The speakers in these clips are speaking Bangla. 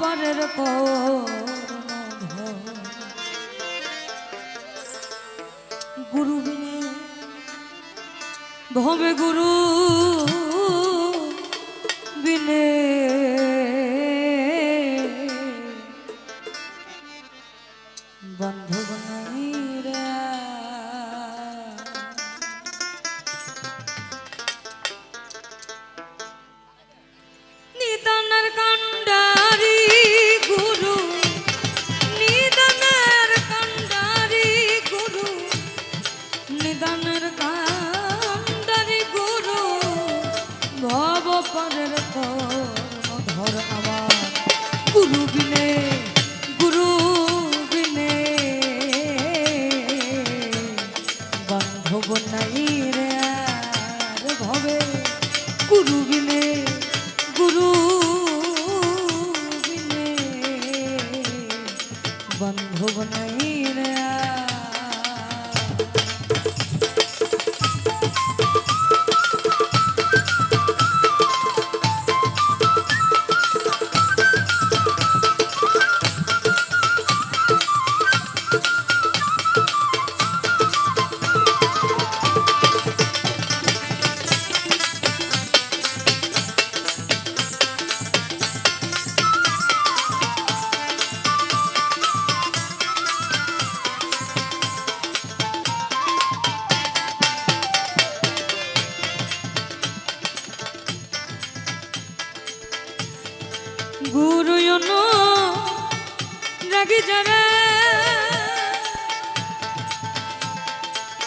পরের গুরু বিনে ভবে গুরু। গুরু রাগি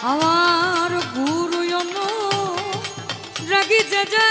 আমার গুরু রাগি যা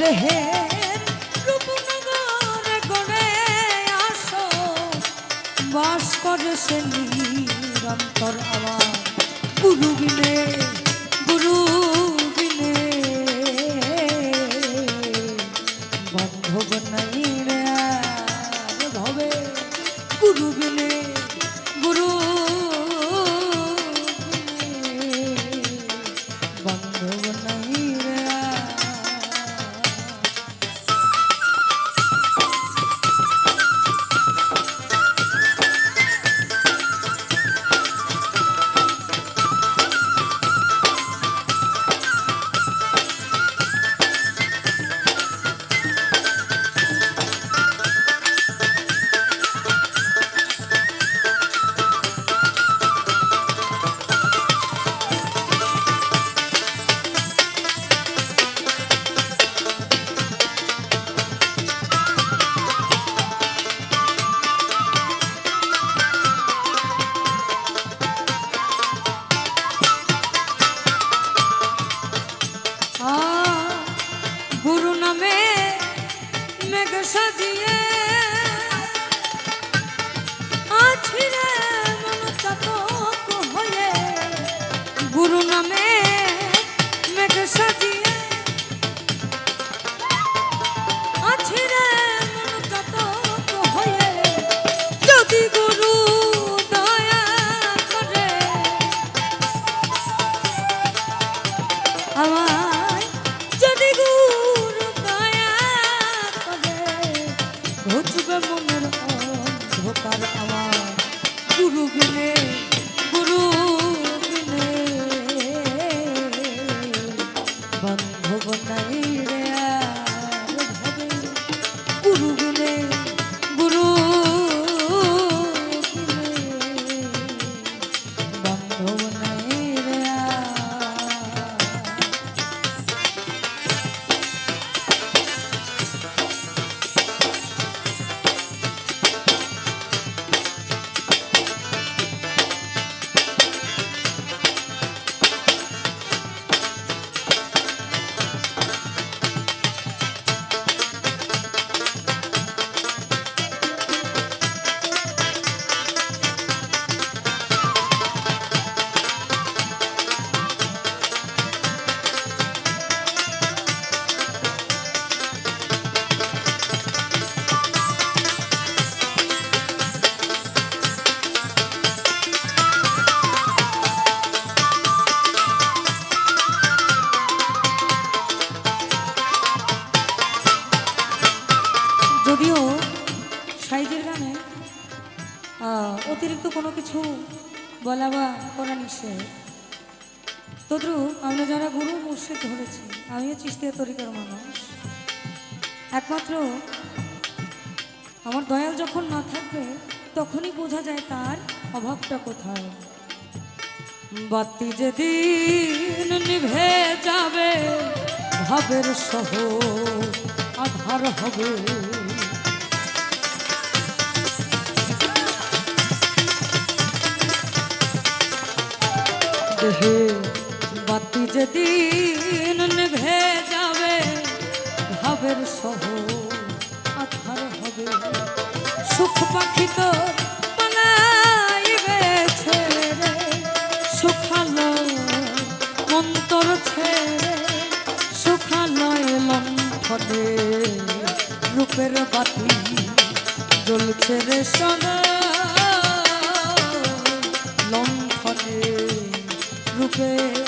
দেহের রূপনগর গড়ে আসো। বাস করে সে নিরন্তর আমার। গুরু বিনে গুরু মনের অন্ধকার আমার। গুরু গুনে গুরু গুনে বন্ধ বনাই অতিরিক্ত কোনো কিছু বলা বা করা নিষেধ। তদ্রু, আমরা যারা গুরু মুর্শিদ ধরেছি আমিও চিস্তিয়া তরিকার মানুষ। একমাত্র আমার দয়াল যখন না থাকবে, তখনই বোঝা যায় তার অভাবটা কোথায়। বাতি যেদিন নিভে যাবে, ভাবের সহ আধার হবে। দেহে বাতি যেদিন নিভে যাবে ভাবের সহ আধার হবে সুখ পাখি তো পালাইবে ছেড়ে সুখালো মন্তর ছেড়ে সুখালয় লণ্ঠনে রূপের বাতি জ্বলছে রে সোনা রূপের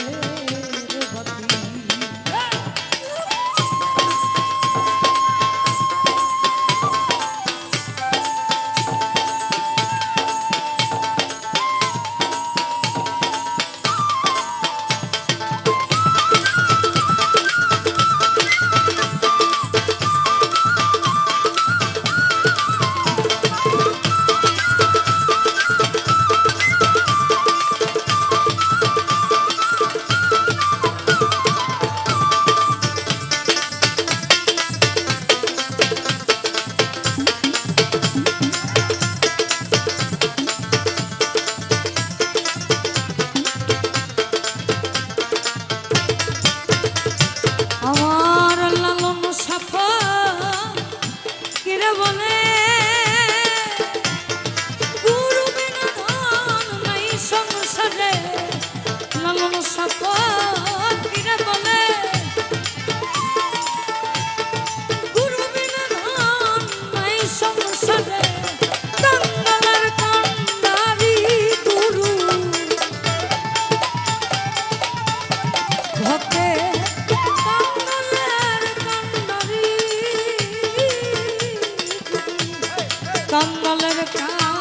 কম্বলের কা